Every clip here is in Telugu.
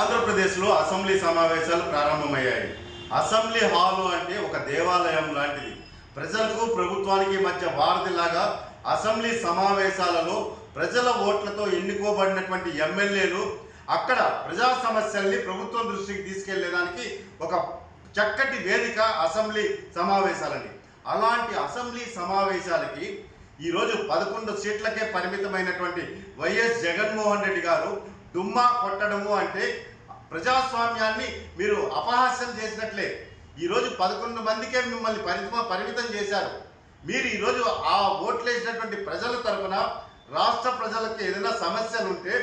ఆంధ్రప్రదేశ్లో అసెంబ్లీ సమావేశాలు ప్రారంభమయ్యాయి. అసెంబ్లీ హాలు అంటే ఒక దేవాలయం లాంటిది. ప్రజలకు ప్రభుత్వానికి మధ్య వారధిలాగా అసెంబ్లీ సమావేశాలలో ప్రజల ఓట్లతో ఎన్నుకోబడినటువంటి ఎమ్మెల్యేలు అక్కడ ప్రజా సమస్యల్ని ప్రభుత్వం దృష్టికి తీసుకెళ్ళేదానికి ఒక చక్కటి వేదిక అసెంబ్లీ సమావేశాలని అలాంటి అసెంబ్లీ సమావేశాలకి ఈరోజు పదకొండు సీట్లకే పరిమితమైనటువంటి వైఎస్ జగన్మోహన్ రెడ్డి గారు డుమ్మా కొట్టడము అంటే ప్రజాస్వామ్యాన్ని మీరు అపహాస్యం చేసినట్లే. ఈరోజు పదకొండు మందికే మిమ్మల్ని పరిమితం పరిమితం చేశారు. మీరు ఈరోజు ఆ ఓట్లేసినటువంటి ప్రజల తరఫున రాష్ట్ర ప్రజలకు ఏదైనా సమస్యలు ఉంటే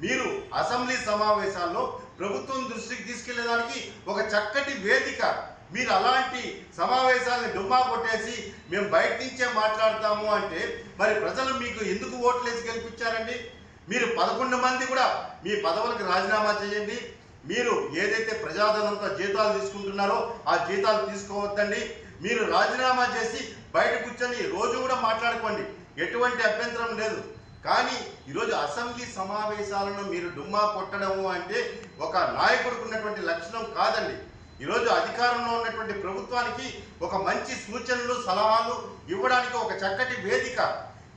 మీరు అసెంబ్లీ సమావేశాల్లో ప్రభుత్వం దృష్టికి తీసుకెళ్ళేదానికి ఒక చక్కటి వేదిక. మీరు అలాంటి సమావేశాలను డుమ్మా కొట్టేసి మేము బయట నుంచే మాట్లాడతాము అంటే మరి ప్రజలు మీకు ఎందుకు ఓట్లేసి గెలిపించారండి? మీరు పదకొండు మంది కూడా మీ పదవులకు రాజీనామా చేయండి. మీరు ఏదైతే ప్రజాధనంతో జీతాలు తీసుకుంటున్నారో ఆ జీతాలు తీసుకోవద్దండి. మీరు రాజీనామా చేసి బయట కూర్చొని రోజు కూడా మాట్లాడుకోండి. ఎటువంటి అభ్యంతరం లేదు. కానీ ఈరోజు అసెంబ్లీ సమావేశాలను మీరు డుమ్మా కొట్టడము అంటే ఒక నాయకుడికి ఉన్నటువంటి లక్షణం కాదండి. ఈరోజు అధికారంలో ఉన్నటువంటి ప్రభుత్వానికి ఒక మంచి సూచనలు సలహాలు ఇవ్వడానికి ఒక చక్కటి వేదిక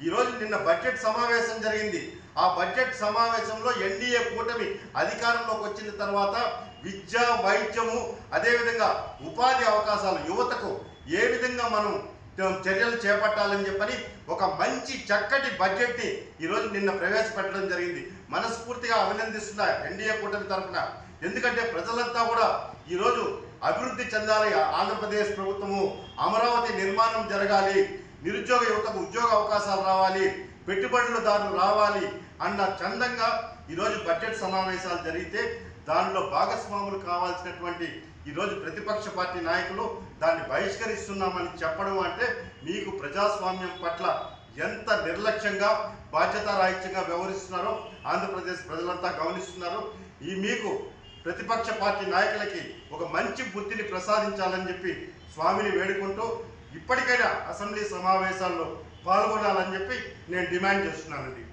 ఈరోజు నిన్న బడ్జెట్ సమావేశం జరిగింది. ఆ బడ్జెట్ సమావేశంలో ఎన్డీఏ కూటమి అధికారంలోకి వచ్చిన తర్వాత విద్య వైద్యము అదేవిధంగా ఉపాధి అవకాశాలు యువతకు ఏ విధంగా మనం చర్యలు చేపట్టాలని చెప్పని ఒక మంచి చక్కటి బడ్జెట్ని ఈరోజు నిన్న ప్రవేశపెట్టడం జరిగింది. మనస్ఫూర్తిగా అభినందిస్తున్న ఎన్డీఏ కూటమి తరఫున. ఎందుకంటే ప్రజలంతా కూడా ఈరోజు అభివృద్ధి చెందాలి. ఆంధ్రప్రదేశ్ ప్రభుత్వము అమరావతి నిర్మాణం జరగాలి. నిరుద్యోగ యువతకు ఉద్యోగ అవకాశాలు రావాలి పెట్టుబడులదారులు రావాలి అన్న చందంగా ఈరోజు బడ్జెట్ సమావేశాలు జరిగితే దానిలో భాగస్వాములు కావాల్సినటువంటి ఈరోజు ప్రతిపక్ష పార్టీ నాయకులు దాన్ని బహిష్కరిస్తున్నామని చెప్పడం అంటే మీకు ప్రజాస్వామ్యం పట్ల ఎంత నిర్లక్ష్యంగా బాధ్యతారాహిత్యంగా వ్యవహరిస్తున్నారో ఆంధ్రప్రదేశ్ ప్రజలంతా గమనిస్తున్నారు. ఈ మీకు ప్రతిపక్ష పార్టీ నాయకులకి ఒక మంచి బుద్ధిని ప్రసాదించాలని చెప్పి స్వామిని వేడుకుంటూ ఇప్పటికైనా అసెంబ్లీ సమావేశాల్లో పాల్గొనాలని చెప్పి నేను డిమాండ్ చేస్తున్నానండి.